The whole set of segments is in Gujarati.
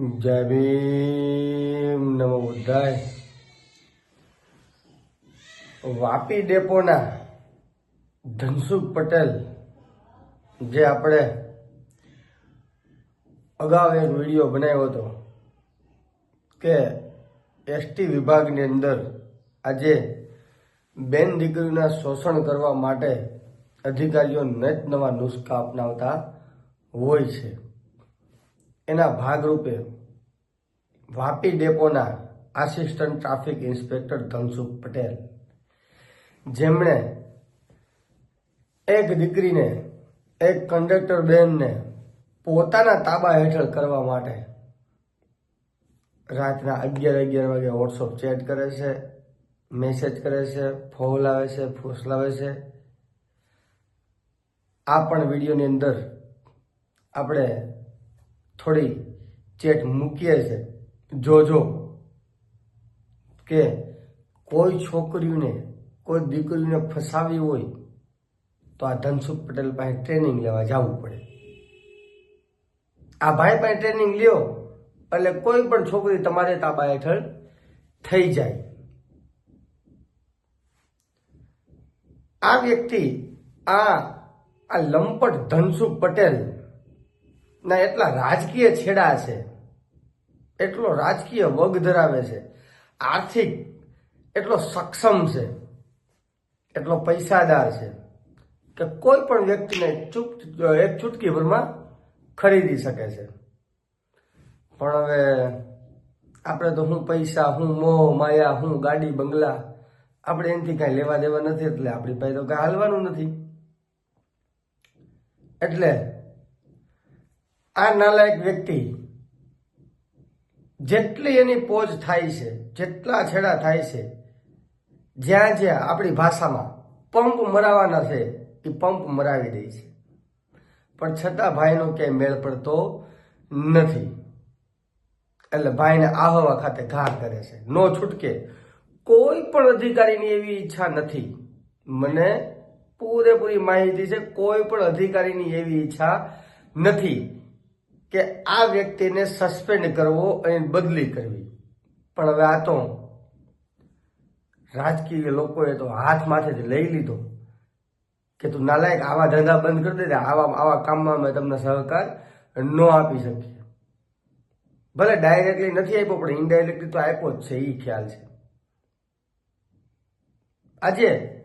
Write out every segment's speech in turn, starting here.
જય ભીમ નમો બુદ્ધાય. વાપી ડેપોના ધનસુખ પટેલ જે આપણે અગાઉ એક વીડિયો બનાવ્યો હતો કે એસટી વિભાગની અંદર આજે બેન દીકરીના શોષણ કરવા માટે અધિકારીઓ નેત નવા નુસ્ખા અપનાવતા હોય છે. એના ભાગરૂપે Vapi ડેપોના assistant traffic inspector Dhansukh Patel, જેમણે એક દીકરીને, એક કંડક્ટર બેનને પોતાના તાબા હેઠળ કરવા માટે રાતના અગિયાર અગિયાર વાગે વોટ્સઅપ ચેટ કરે છે મેસેજ કરે છે ફોલાવે છે ફોસલાવે છે. આ પણ વિડીયોની અંદર આપણે થોડી ચેટ મૂકીએ છે. જોજો કે કોઈ છોકરીઓને કોઈ દીકરીને ફસાવી હોય, તો આ ધનસુખ પટેલ પાસે ટ્રેનિંગ લેવા જવું પડે. આ ભાઈ પાસે ટ્રેનિંગ લ્યો, એટલે કોઈ પણ છોકરી તમારે તાબા હેઠળ થઈ જાય. આ વ્યક્તિ, આ આ લંપટ ધનસુખ પટેલ ના, એટલા રાજકીય છેડા છે. એટલો રાજકીય વગ ધરાવે છે. આર્થિક એટલો સક્ષમ છે. એટલો પૈસાદાર છે કે કોઈ પણ વ્યક્તિને ચૂપ એક ચૂટકી ભરમાં ખરીદી શકે છે. પણ હવે આપણે તો હું પૈસા, હું મોહ માયા, હું ગાડી, બંગલા આપણે એનાથી કાંઈ લેવા દેવા નથી એટલે આપણી પાસે તો કાંઈ હાલવાનું નથી. એટલે આ નાલાયક વ્યક્તિ જેટલી એની પોજ થાય છે, જેટલા છેડા થાય છે, જ્યાં જ્યાં આપણી ભાષામાં પંપ મરાવાના છે, એ પંપ મરાવી દે છે. પણ છતાં ભાઈનો ક્યાંય મેળ પડતો નથી. એટલે ભાઈને આહવા ખાતે ઘા કરે છે. નો છૂટકે કોઈ પણ અધિકારીની એવી ઈચ્છા નથી. મને પૂરેપૂરી માહિતી છે, કોઈ પણ અધિકારીની એવી ઈચ્છા નથી. કે આ વ્યક્તિને સસ્પેન્ડ કરવો અને બદલી કરવી. પણ હવે આ તો રાજકીય લોકોએ તો હાથ માથેથી લઈ લીધો કે તું નાલાયક આવા ધંધા બંધ કરી દે આવા આવા કામમાં અમે તમને સહકાર ન આપી શકીએ. ભલે ડાયરેક્ટલી નથી આપ્યો, પણ ઇનડાયરેક્ટલી તો આપ્યો જ છે એ ખ્યાલ છે. આજે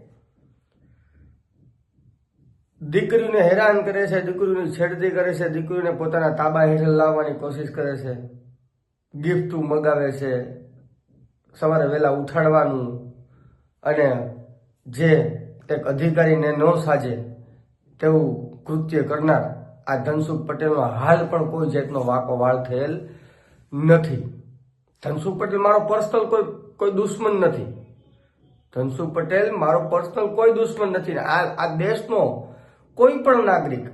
દીકરીને હેરાન કરે છે, દીકરીની છેડતી કરે છે, દીકરીને પોતાના તાબા હેઠળ લાવવાની કોશિશ કરે છે. ગિફ્ટ મગાવે છે, સવારે વહેલા ઉઠાડવાનું અને જે એક અધિકારીને ન સાજે તેવું કૃત્ય કરનાર આ ધનસુખ પટેલનો હાલ પણ કોઈ જાતનો વાકો વાળ થયેલ નથી. ધનસુખ પટેલ મારો પર્સનલ કોઈ કોઈ દુશ્મન નથી. ધનસુખ પટેલ મારો પર્સનલ કોઈ દુશ્મન નથી આ આ દેશનો કોઈ પણ નાગરિક.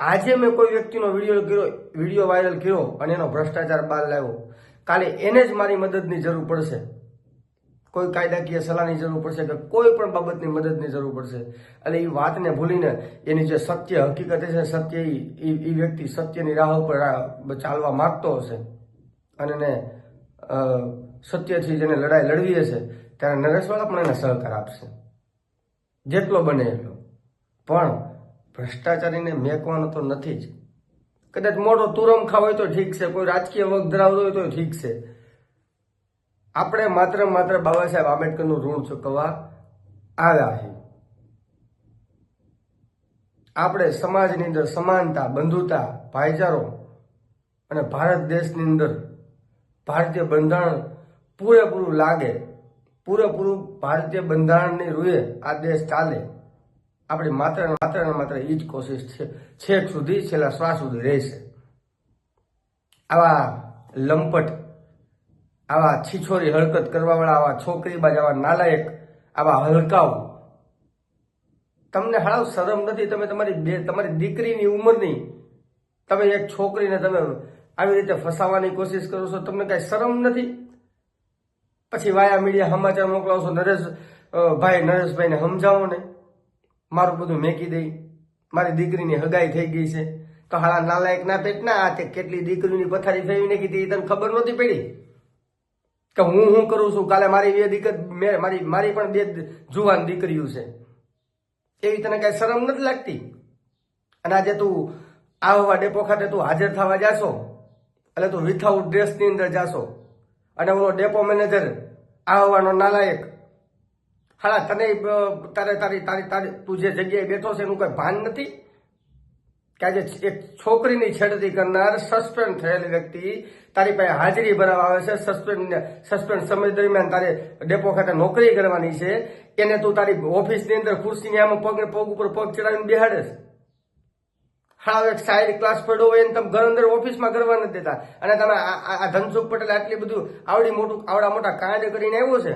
આજે મેં કોઈ વ્યક્તિનો વીડિયો કર્યો વીડિયો વાયરલ કર્યો અને એનો ભ્રષ્ટાચાર બહાર લાવ્યો. કાલે એને જ મારી મદદની જરૂર પડશે. કોઈ કાયદાકીય સલાહની જરૂર પડશે કે કોઈ પણ બાબતની મદદની જરૂર પડશે. એટલે એ વાતને ભૂલીને એની જે સત્ય હકીકત છે સત્ય એ વ્યક્તિ સત્યની રાહ ઉપર ચાલવા માગતો હશે અને એને સત્યથી જેને લડાઈ લડવી હશે, ત્યારે નરેશવાળા પણ એને સહકાર આપશે. જેટલો બને એટલો. પણ ભ્રષ્ટાચારીને મેકવાનો તો નથી જ. કદાચ મોટો તુરમ ખાવ હોય તો ઠીક છે, કોઈ રાજકીય વગ ધરાવતો હોય તો ઠીક છે. આપણે માત્ર માત્ર બાબા સાહેબ આંબેડકરનું ઋણ ચૂકવવા આવ્યા છે આપણે સમાજની અંદર સમાનતા, બંધુતા, ભાઈચારો અને ભારત દેશની અંદર ભારતીય બંધારણ પૂરેપૂરું લાગે, પૂરેપૂરું ભારતીય બંધારણની રૂએ આ દેશ ચાલે. આપણી માત્ર માત્ર ને માત્ર એ જ કોશિશ છે. છેક સુધી, છેલ્લા શ્વાસ સુધી રહેશે. આવા લંપટ, આવા છીછોરી હરકત કરવાવાળા, આવા છોકરીબાજ આવા નાલાયક, આવા હલકાઓ તમને હાવ શરમ નથી, તમે તમારી બે, તમારી દીકરીની ઉંમરની, તમે એક છોકરીને તમે આવી રીતે ફસાવાની કોશિશ કરો છો, તમને કાંઈ શરમ નથી? પછી વાયા મીડિયા સમાચાર મોકલાવશો નરેશ ભાઈ, નરેશભાઈને સમજાવો ને. મારું બધું મેકી દઈ. મારી દીકરીની હગાઈ થઈ ગઈ છે. તો હાળા નાલાયક ના પેટ ના આ કેટલી દીકરીની પથારી હતી એ તને ખબર નહોતી પડી? કે હું હું કરું છું? કાલે મારી બે દીકરી મારી મારી પણ બે જુવાન દીકરીઓ છે. એવી તને કઈ શરમ નથી લાગતી? અને આજે તું આવવા ડેપો ખાતે તું હાજર થવા જાશો? એટલે તું વિથઆઉટ ડ્રેસની અંદર જાશો. અને ઓલો ડેપો મેનેજર આવવાનો નાલાયક હાલા તને તારે, તારી તારી તારી, તું જે જગ્યાએ બેઠો છે એનું કોઈ ભાન નથી? કે આજે એક છોકરીની છેડતી કરનાર સસ્પેન્ડ થયેલ વ્યક્તિ તારી પાસે હાજરી ભરાવા આવે છે સસ્પેન્ડ સસ્પેન્ડ સમય દરમિયાન તારે ડેપો ખાતે નોકરી કરવાની છે, એને તું તારી ઓફિસની અંદર ખુરશીની આમ પગ પગ ઉપર પગ ચડાવીને બેહાડે છે. હા એક સાઈડ ક્લાસ પડ્યો હોય એને તમે ઘર અંદર ઓફિસમાં કરવા નથી દેતા. અને તમે આ ધનસુખ પટેલ આટલી બધું આવડી મોટું, આવડા મોટા કાંડ કરીને આવ્યો છે?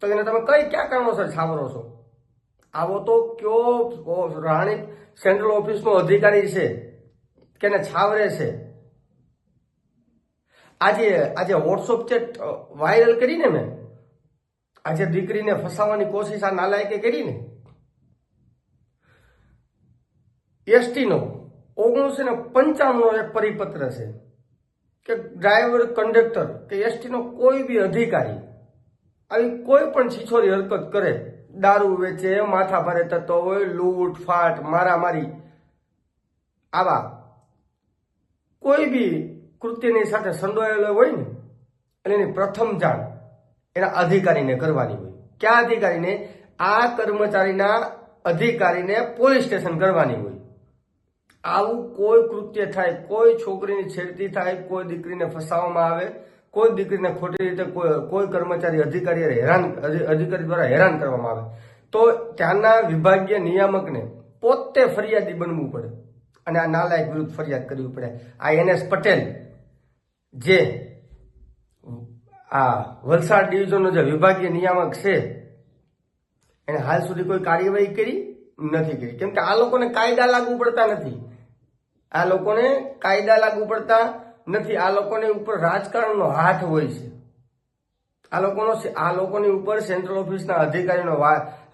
તો એને તમે કઈ ક્યાં કારણોસર છાવરો છો? આવો તો કયો રાણી સેન્ટ્રલ ઓફિસનો અધિકારી છે કે એને છાવરે છે? આજે આજે વોટ્સઅપ ચેટ વાયરલ કરીને મેં આજે દીકરીને ફસાવવાની કોશિશ આ નાલાયકે કરીને? એસટીનો ઓગણીસો ને પંચાણુંનો એક પરિપત્ર છે કે ડ્રાઈવર કંડક્ટર કે એસટીનો કોઈ બી અધિકારી આવી કોઈ પણ છીછોરી હરકત કરે, દારૂ વેચે, માથા ભારે થતો હોય, લૂંટ, ફાટ, મારામારી, આવા કોઈ બી કૃત્યની સાથે સંડોયેલો હોય ને, અને એની પ્રથમ જાણ એના અધિકારીને કરવાની હોય. કયા અધિકારીને? આ કર્મચારીના અધિકારીને પોલીસ સ્ટેશન કરવાની હોય. આવું કોઈ કૃત્ય થાય, કોઈ છોકરીની છેડતી થાય, કોઈ દીકરીને ફસાવવામાં આવે કોઈ દીકરીને ખોટી રીતે કોઈ કર્મચારી અધિકારી હેરાન અધિકારી દ્વારા હેરાન કરવામાં આવે. તો ત્યાંના વિભાગીય નિયામકને પોતે ફરિયાદી બનવું પડે. અને આ નાલાયક વિરુદ્ધ ફરિયાદ કરવી પડે. આ એન એસ પટેલ જે આ વલસાડ ડિવિઝનનો જે વિભાગીય નિયામક છે, એને હાલ સુધી કોઈ કાર્યવાહી કરી નથી કરી. કેમ કે આ લોકોને કાયદા લાગુ પડતા નથી. આ લોકોને કાયદા લાગુ પડતા નથી, આ લોકોની ઉપર રાજકારણનો હાથ હોય છે. આ લોકોનો આ લોકોની ઉપર સેન્ટ્રલ ઓફિસના અધિકારીનો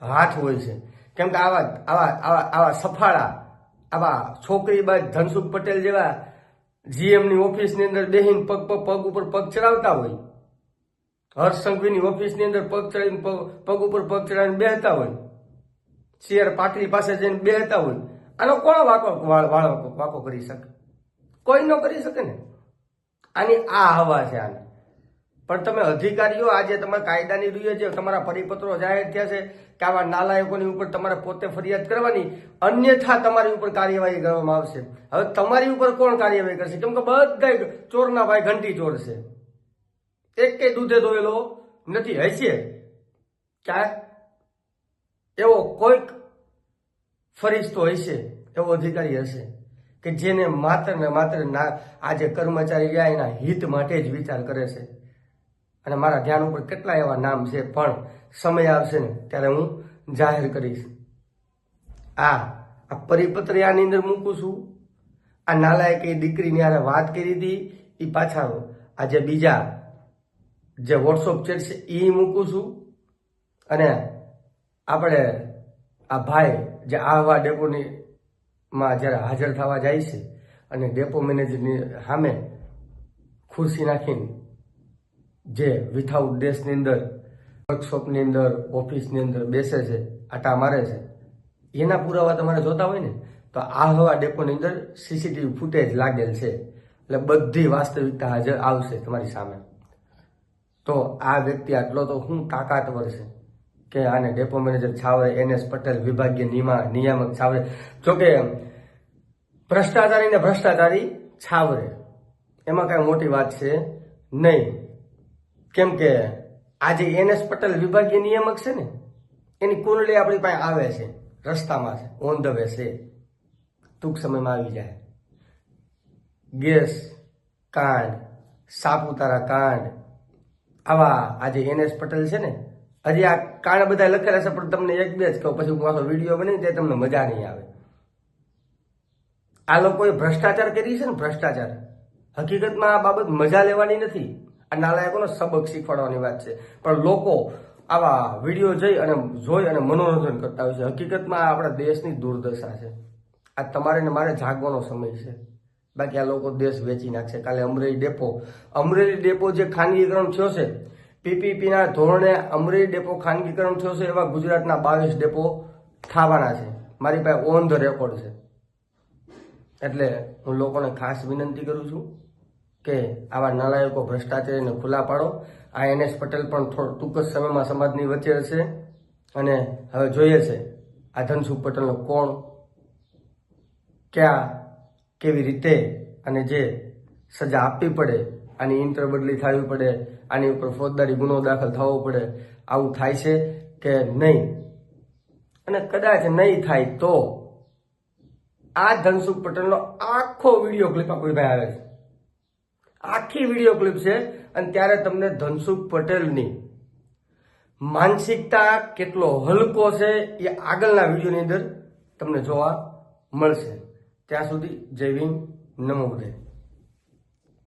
હાથ હોય છે. કેમ કે આવા આવા આવા આવા સફાળા, આવા છોકરી બાદ ધનસુખ પટેલ જેવા જીએમની ઓફિસની અંદર બેહીને પગ પગ પગ ઉપર પગ ચડાવતા હોય, હર્ષ સંઘવીની ઓફિસની અંદર પગ ચડાવીને પગ ઉપર પગ ચડાવીને બેહતા હોય સીઆર પાટલી પાસે જઈને બેહતા હોય, આનો કોણ વાકો વાળ- વાકો કરી શકે? કોઈ ન કરી શકે ને. આની આ હવા છે આની. પણ તમે અધિકારીઓ આજે તમારા કાયદાની રૂએ જે તમારા પરિપત્રો જાહેર થયા છે કે આવા નાલાયકોની ઉપર તમારે પોતે ફરિયાદ કરવાની, અન્યથા તમારી ઉપર કાર્યવાહી કરવામાં આવશે. હવે તમારી ઉપર કોણ કાર્યવાહી કરશે? કેમ કે બધા ચોરના ભાઈ ઘંટી ચોર છે. એક કઈ દૂધે ધોયેલો નથી હશે ક્યાં એવો કોઈક ફરિશ્તો હશે, એવો અધિકારી હશે. કે જેને માત્ર ને માત્ર ના આજે કર્મચારી રહ્યા એના હિત માટે જ વિચાર કરે છે. અને મારા ધ્યાન ઉપર કેટલા એવા નામ છે, પણ સમય આવશે ને ત્યારે હું જાહેર કરીશ. આ આ પરિપત્ર આની અંદર મૂકું છું. આ નાલાયક એ દીકરીની હારે વાત કરી હતી એ પાછા આજે બીજા જે વોટ્સઅપ ચેટ છે એ મૂકું છું. અને આપણે આ ભાઈ જે આહવા ડેપોની માં જ્યારે હાજર થવા જાય છે અને ડેપો મેનેજરની સામે ખુરશી નાખીને જે વિથાઉટ ડ્રેસની અંદર વર્કશોપની અંદર ઓફિસની અંદર બેસે છે, આટા મારે છે, એના પુરાવા તમારે જોતા હોય ને, તો આ હવા ડેપોની અંદર સીસીટીવી ફૂટેજ લાગેલ છે. એટલે બધી વાસ્તવિકતા હાજર આવશે તમારી સામે. તો આ વ્યક્તિ આટલો તો હું તાકાતવર છે. કે આને ડેપો મેનેજર છાવરે એનએસ પટેલ, વિભાગીય નિયામક છાવરે જોકે ભ્રષ્ટાચારી ને ભ્રષ્ટાચારી છાવરે. એમાં કાંઈ મોટી વાત છે નહીં. કેમ કે આજે એનએસ પટેલ વિભાગીય નિયામક છે ને, એની કુંડળી આપણી પાસે આવે છે, રસ્તામાં છે ઓન ધ વે છે. ટૂંક સમયમાં આવી જાય. ગેસ કાંડ, સાપુતારા કાંડ, આવા આજે એનએસ પટેલ છે ને, હજી આ કાંડ બધા લખેલા છે, પણ તમને એક બે જ કહું. પછી હું આખો વીડિયો બની તે તમને મજા નહીં આવે. આ લોકોએ ભ્રષ્ટાચાર કરી છે ને, ભ્રષ્ટાચાર. હકીકતમાં આ બાબત મજા લેવાની નથી. આ નાલાયકોનો સબક શીખવાડવાની વાત છે. પણ લોકો આવા વીડિયો જોઈ અને જોઈ અને મનોરંજન કરતા હોય છે. હકીકતમાં આપણા દેશની દુર્દશા છે. આ તમારે ને મારે જાગવાનો સમય છે. બાકી આ લોકો દેશ વેચી નાખશે. કાલે અમરેલી ડેપો. અમરેલી ડેપો જે ખાનગીકરણ થયો છે પીપીપીના ધોરણે અમરેલી ડેપો ખાનગીકરણ થયો છે એવા ગુજરાતના બાવીસ ડેપો થવાના છે. મારી પાસે ઓન ધ રેકોર્ડ છે. એટલે હું લોકોને ખાસ વિનંતી કરું છું કે આવા નાલાયકો ભ્રષ્ટાચારીને ખુલ્લા પાડો. આ એન એસ પટેલ પણ થોડો ટૂંક જ સમયમાં સમાજની વચ્ચે હશે. અને હવે જોઈએ છે, આ ધનસુખ પટેલનો કોણ? ક્યાં? કેવી રીતે? અને જે સજા આપવી પડે? આની ઇન્ટર બદલી થવી પડે, આની ઉપર ફોજદારી ગુનો દાખલ થવો પડે. આવું થાય છે કે નહીં? અને કદાચ નહીં થાય તો આ ધનસુખ પટેલનો આખો વીડિયો ક્લિપ આપણી પાસે આવે છે. આખી વીડિયો ક્લિપ છે અને ત્યારે તમને ધનસુખ પટેલની માનસિકતા કેટલો હલકો છે એ આગળના વિડીયોની અંદર તમને જોવા મળશે. ત્યાં સુધી જય ભીમ નમો બુદ્ધાય